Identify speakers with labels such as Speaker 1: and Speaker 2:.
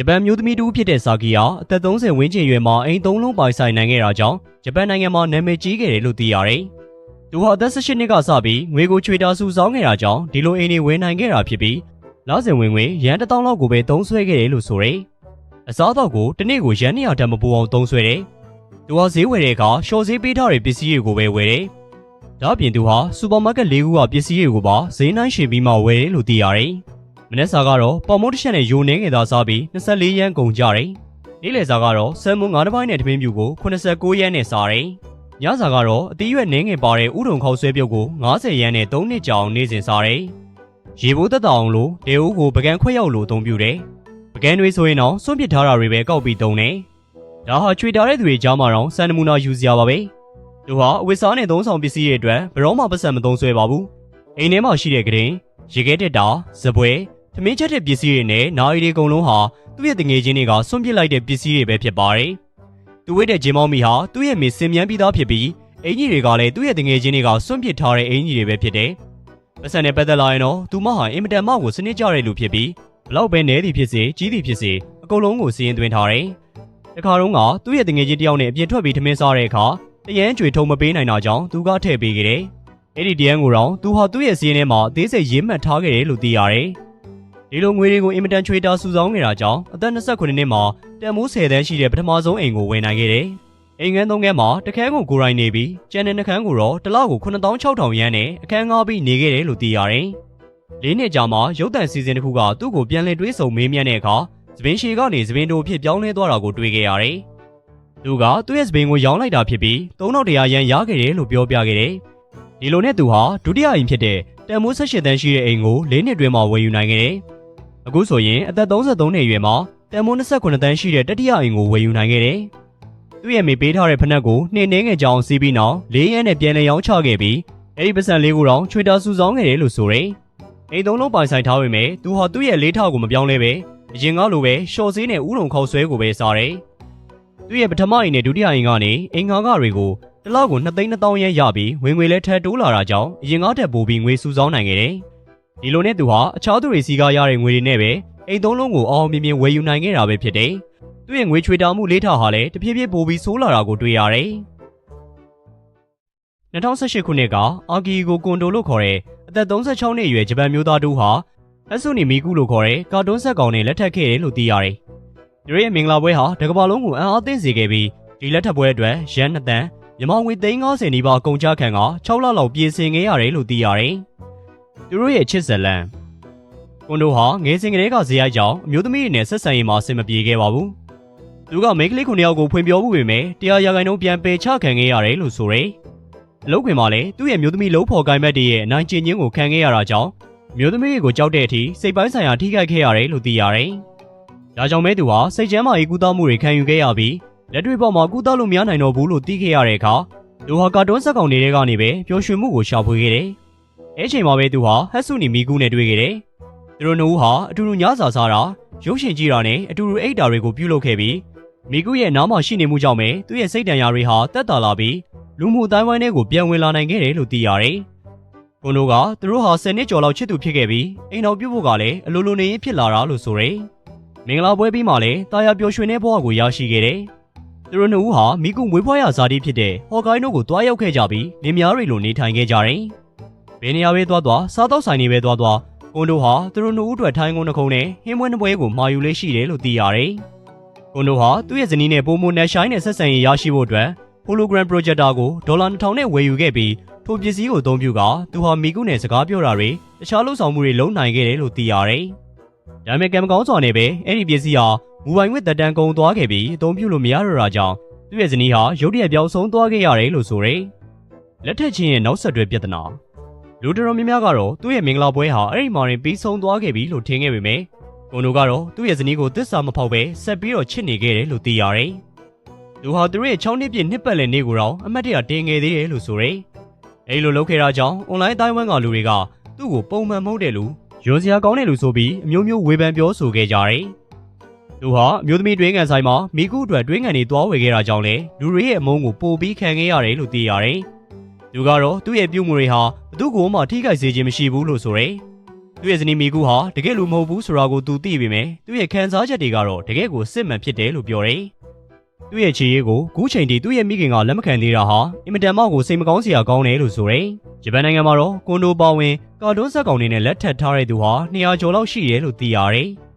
Speaker 1: ဂျပန်မျိုးသမီးတူဖြစ်တဲ့စာကီယာအသက်30ဝန်းကျင်အရွယ်မှာအိမ်သုံးလုံးပိုင်ဆိုင်နိုင်ခဲ့တာကြောင့်ဂျပန်နိုင်ငံမှာနာမည်ကြီးခဲ့တယ်လို့သိရတယ်။သူဟာအသက်18နှစ်ကစပြီးငွေကိုချွေတာစုဆောင်းခဲ့တာကြောင့်ဒီလိုအိမ်တွေဝယ်နိုင်ခဲ့တာဖြစ်ပြီးလစဉ်ဝင်ငွေရန်တစ်တောင်းလောက်ကိုပဲသုံးစွဲခဲ့တယ်လို့ဆိုရယ်။အစားအသောက်ကိုတစ်နေ့ကိုရန်200တန်မပူအောင်သုံးစွဲတယ်။သူဟာဈေးဝယ်တဲ့အခါရှော့ဈေးပေးထားတဲ့ပစ္စည်းတွေကိုပဲဝယ်တယ်။ဒါ့အပြင်သူဟာစူပါမားကတ်၄ခုကပစ္စည်းတွေကိုပါဈေးနှိုင်းရှင်ပြီးမှဝယ်တယ်လို့သိရတယ်။ မနက်စာကတော့ပေါ်မိုးတစ်ချက်နဲ့ယိုနှင်းငယ်သားစားပြီး24ရန်ကုန်ကြတယ်။နေ့လယ်စာကတော့ဆယ်မွန်9တစ်ပိုင်းနဲ့တပင်းပြူကို89ရန်နဲ့စားတယ်။ညစာကတော့အသီးရွက်နှင်းငယ်ပါတဲ့ဥဒုံခေါက်ဆွဲပြုတ်ကို90ရန်နဲ့3နှစ်ကြာအောင်နေ့စဉ်စားတယ်။ရေဘိုးသက်တောင်လို့ဒေဦးကိုပကံခွက်ရောက်လို့အသုံးပြုတယ်။ပကံတွေဆိုရင်တော့စွန့်ပစ်ထားတာတွေပဲကောက်ပြီးသုံးတယ်။ဒါဟာချွေတာတဲ့သူတွေကြားမှာတော့စံနမူနာယူစရာပါပဲ။သူဟာအဝတ်စားနဲ့သုံးဆောင်ပစ္စည်းတွေအတွက်ဘယ်တော့မှပတ်စံမသုံးဆွဲပါဘူး။အိမ်ထဲမှာရှိတဲ့ကရင်ရေခဲတက်တာဇပွဲ ထမင်းချက်တဲ့ပစ္စည်းတွေနဲ့နာရီတွေအကုန်လုံးဟာသူ့ရဲ့တငယ်ချင်းတွေကဆွန့်ပစ်လိုက်တဲ့ပစ္စည်းတွေပဲဖြစ်ပါတယ်။သူဝိတဲ့ဂျင်းမောင်မီဟာသူ့ရဲ့မေစင်မြန်းပြီးသားဖြစ်ပြီးအင်ကြီးတွေကလည်းသူ့ရဲ့တငယ်ချင်းတွေကဆွန့်ပစ်ထားတဲ့အင်ကြီးတွေပဲဖြစ်တယ်။ပတ်စံနဲ့ပတ်သက်လာရင်တော့သူမဟာအင်မတန်မှကိုစနစ်ကြတဲ့လူဖြစ်ပြီးဘလောက်ပဲနဲသည်ဖြစ်စေကြီးသည်ဖြစ်စေအကုန်လုံးကိုစီရင်သွင်းထားတယ်။တခါတော့ကသူ့ရဲ့တငယ်ချင်းတယောက်နဲ့အပြင်ထွက်ပြီးထမင်းစားတဲ့အခါတရန်ကြွေထုံမပေးနိုင်တာကြောင့်သူကထည့်ပေးခဲ့တယ်။အဲ့ဒီတရန်ကိုတော့သူဟာသူ့ရဲ့စီးရင်ထဲမှာအသေးစိတ်ရေးမှတ်ထားခဲ့တယ်လို့သိရတယ်။ ဒီလိုငွေတွေကိုအင်မတန်ချွေတာစုဆောင်းနေတာကြောင့်အသက်28နှစ်မှာတန်မိုး10တန်းရှိတဲ့ပထမဆုံးအိမ်ကိုဝယ်နိုင်ခဲ့တယ်။အိမ်ငန်းသုံးခန်းမှာတစ်ခန်းကိုကိုရိုင်းနေပြီးကျန်တဲ့နှခန်းကိုတော့တစ်လောက်ကို9600ရန်နဲ့အခန်းငားပြီးနေခဲ့တယ်လို့သိရတယ်။လေးနှစ်ကြာမှရုပ်တံစီစဉ်တစ်ခုကသူ့ကိုပြန်လည်တွေးဆုံမေးမြန်းတဲ့အခါသပင်ရှည်ကနေသပင်တို့ဖြစ်ပြောင်းလဲသွားတာကိုတွေ့ခဲ့ရတယ်။သူကသူ့ရဲ့သပင်ကိုရောင်းလိုက်တာဖြစ်ပြီး3100ရန်ရခဲ့တယ်လို့ပြောပြခဲ့တယ်။ဒီလိုနဲ့သူဟာဒုတိယအိမ်ဖြစ်တဲ့တန်မိုး18တန်းရှိတဲ့အိမ်ကို၄နှစ်တွင်းမှာဝယ်ယူနိုင်ခဲ့တယ်။ အခုဆိုရင်အသက်33နှစ်အရွယ်မှာတန်မိုး29တန်းရှိတဲ့တတိယအိမ်ကိုဝယ်ယူနိုင်ခဲ့တယ်။သူ့ရဲ့မိပေးထားတဲ့ဖနက်ကိုနှင်းနှင်းငယ်ကြောင်စီးပြီးနောက်၄ရက်နဲ့ပြန်လည်ရောင်းချခဲ့ပြီးအဲ့ဒီပတ်စံလေးကိုတော့ချွေတာစုဆောင်းခဲ့တယ်လို့ဆိုရယ်။အိမ်သုံးလုံးပိုင်ဆိုင်ထားပေမဲ့သူဟာသူ့ရဲ့လေးထောက်ကိုမပြောင်းလဲပဲအရင်ကလိုပဲရှော့ဆေးနဲ့ဥလုံခေါက်ဆွဲကိုပဲစားတယ်။သူ့ရဲ့ပထမအိမ်နဲ့ဒုတိယအိမ်ကနေအိမ်ငါးကတွေကိုတစ်လောက်ကို2သိန်း2000ရန်ရပြီးဝင်ငွေလဲထပ်တိုးလာတာကြောင့်အရင်ကထက်ပိုပြီးငွေစုဆောင်းနိုင်ခဲ့တယ်။ ဒီလိုနဲ့သူဟာအခြားသူတွေစီကရတဲ့ငွေတွေနဲ့ပဲအိမ်သုံးလုံးကိုအောင်အောင်မြင်မြင်ဝယ်ယူနိုင်ခဲ့တာပဲဖြစ်တယ်။သူ့ရဲ့ငွေချွေတာမှုလေးထားဟာလည်းတဖြည်းဖြည်းပိုပြီးဆိုးလာတာကိုတွေ့ရတယ်။2018ခုနှစ်ကအာဂီကိုကွန်ဒိုလို့ခေါ်တဲ့အသက်36နှစ်အရွယ်ဂျပန်မျိုးသားတူဟာအဆုနီမီကူလို့ခေါ်တဲ့ကာတွန်းဆက်ကောင်နဲ့လက်ထပ်ခဲ့တယ်လို့သိရတယ်။သူရဲ့မင်္ဂလာပွဲဟာတကမ္ဘာလုံးကိုအံ့အားသင့်စေခဲ့ပြီးဒီလက်ထပ်ပွဲအတွက်ရန်2တန်းမြန်မာငွေ350နီးပါးကုန်ကျခံက6လလောက်ပြင်ဆင်ခဲ့ရတယ်လို့သိရတယ်။ သူတို့ရဲ့ချစ်ဇလန်ကွန်ဒိုဟာငယ်စဉ်ကတည်းကဇေယိုက်ကြောင့်အမျိုးသမီးတွေနဲ့ဆက်ဆံရေးမှာအဆင်မပြေခဲ့ပါဘူး။သူကမိန်းကလေးခုနှစ်ယောက်ကိုဖွင့်ပြောမှုပေမဲ့တရားရာဂိုင်နှုန်းပြန်ပယ်ချခံခဲ့ရတယ်လို့ဆိုရယ်။အလုပ်ခွင်မှာလည်းသူ့ရဲ့မျိုးသမီးလုံးဖော်ကိုင်မက်တွေရဲ့အနိုင်ကျင့်ခြင်းကိုခံခဲ့ရတာကြောင့်မျိုးသမီးတွေကိုကြောက်တဲ့အထိစိတ်ပိုင်းဆိုင်ရာထိခိုက်ခဲ့ရတယ်လို့သိရတယ်။ဒါကြောင့်မဲသူဟာစိတ်ကျမ်းမာရေးကုသမှုတွေခံယူခဲ့ရပြီးလက်တွေ့ပေါ်မှာကုသလို့မရနိုင်တော့ဘူးလို့သိခဲ့ရတဲ့အခါသူဟာကာတွန်းဆက်ကောင်တွေထဲကနေပဲပျော်ရွှင်မှုကိုရှာဖွေခဲ့တယ်။ အဲချိန်မှာပဲသူဟာဟက်ဆုနီမီကူနဲ့တွေ့ခဲ့တယ်။သူတို့နှစ်ဦးဟာအတူတူညစာစားတာရုပ်ရှင်ကြည့်တာနဲ့အတူတူအိတ်တာတွေကိုပြုလုပ်ခဲ့ပြီးမီကူရဲ့နားမှာရှိနေမှုကြောင့်ပဲသူ့ရဲ့စိတ်တန်ရာတွေဟာတက်တာလာပြီးလူမှုအတိုင်းဝိုင်းထဲကိုပြန်ဝင်လာနိုင်ခဲ့တယ်လို့သိရတယ်။ကွန်ဒိုကသူတို့ဟာ10နှစ်ကျော်လောက်ချစ်သူဖြစ်ခဲ့ပြီးအိမ်တော်ပြုတ်ဖို့ကလည်းအလိုလိုနေရင်ဖြစ်လာတာလို့ဆိုရယ်။မင်္ဂလာပွဲပြီးမှလည်းတာယာပျော်ရွှင်တဲ့ဘဝကိုရရှိခဲ့တယ်။သူတို့နှစ်ဦးဟာမိကုမွေးဖွားရဇာတိဖြစ်တဲ့ဟော်ကိုင်းတို့ကိုတွားရောက်ခဲ့ကြပြီးလင်မယားတွေလိုနေထိုင်ခဲ့ကြတယ်။ ဘယ်နေရာပဲသွားသွားစားတော့ဆိုင်တွေပဲသွားသွားကွန်ဒိုဟာသူတို့နှစ်ဦးအတွက်ထိုင်းကုန်းတစ်ခုနဲ့ဟင်းပွဲနှစ်ပွဲကိုမှာယူလေးရှိတယ်လို့သိရတယ်။ကွန်ဒိုဟာသူ့ရဲ့ဇနီးနဲ့ပိုမိုနက်ရှိုင်းနဲ့ဆက်ဆံရေးရရှိဖို့အတွက် hologram projector ကိုဒေါ်လာ2000နဲ့ဝယ်ယူခဲ့ပြီးထိုပစ္စည်းကိုအသုံးပြုကသူဟာမိကုနဲ့စကားပြောတာတွေတခြားလှုပ်ဆောင်မှုတွေလုပ်နိုင်ခဲ့တယ်လို့သိရတယ်။ဒါပေမဲ့ကံမကောင်းစွာနဲ့ပဲအဲ့ဒီပစ္စည်းဟာမူပိုင်ဝစ်တက်တန်ကုံသွားခဲ့ပြီးအသုံးပြုလို့မရတော့တာကြောင့်သူ့ရဲ့ဇနီးဟာရုတ်တရက်ပြောင်းဆုံးသွားခဲ့ရတယ်လို့ဆိုရယ်။လက်ထက်ချင်းရဲ့နောက်ဆက်တွဲပြဿနာ လူတော်များများကတော့သူ့ရဲ့မင်္ဂလာပွဲဟာအဲ့ဒီမှာရင်ပြီးဆုံးသွားခဲ့ပြီလို့ထင်ခဲ့ပေမဲ့ကွန်ဒိုကတော့သူ့ရဲ့ဇနီးကိုသစ္စာမဖောက်ပဲဆက်ပြီးတော့ချစ်နေခဲ့တယ်လို့သိရတယ်။သူဟာသူရဲ့6နှစ်ပြည့်နှစ်ပတ်လည်နေ့ကိုတော့အမတ်တရတင်ငယ်သေးတယ်လို့ဆိုရယ်။အဲဒီလိုလုပ်ခဲ့တာကြောင့်အွန်လိုင်းအတိုင်းဝမ်ကလူတွေကသူ့ကိုပုံမှန်မဟုတ်တဲ့လူယွန်စရာကောင်းတဲ့လူဆိုပြီးအမျိုးမျိုးဝေဖန်ပြောဆိုခဲ့ကြတယ်။သူဟာအမျိုးသမီးတွင်းကန်ဆိုင်မှာမိကုအတွက်တွင်းကန်တွေတွားဝယ်ခဲ့တာကြောင့်လေလူတွေရဲ့အမုန်းကိုပိုပြီးခံခဲ့ရတယ်လို့သိရတယ်။ သူကတော့သူ့ရဲ့ပြုမှုတွေဟာဘသူ့ကိုမှထိခိုက်စေခြင်းမရှိဘူးလို့ဆိုရယ်။သူ့ရဲ့ဇနီးမိကူဟာတကယ်လူမဟုတ်ဘူးဆိုတာကိုသူသိပေမဲ့သူ့ရဲ့ခံစားချက်တွေကတော့တကယ်ကိုစစ်မှန်ဖြစ်တယ်လို့ပြောတယ်။သူ့ရဲ့ခြေရည်ကိုခုချိန်ထိသူ့ရဲ့မိခင်ကလက်မခံသေးတာဟာအင်မတန်မှကိုစိတ်မကောင်းစရာကောင်းတယ်လို့ဆိုတယ်။ဂျပန်နိုင်ငံမှာတော့ကွန်ဒိုပါဝင်ကာတွန်းဇက်ကောင်တွေနဲ့လက်ထပ်ထားတဲ့သူဟာ200ကျော်လောက်ရှိတယ်လို့သိရတယ်။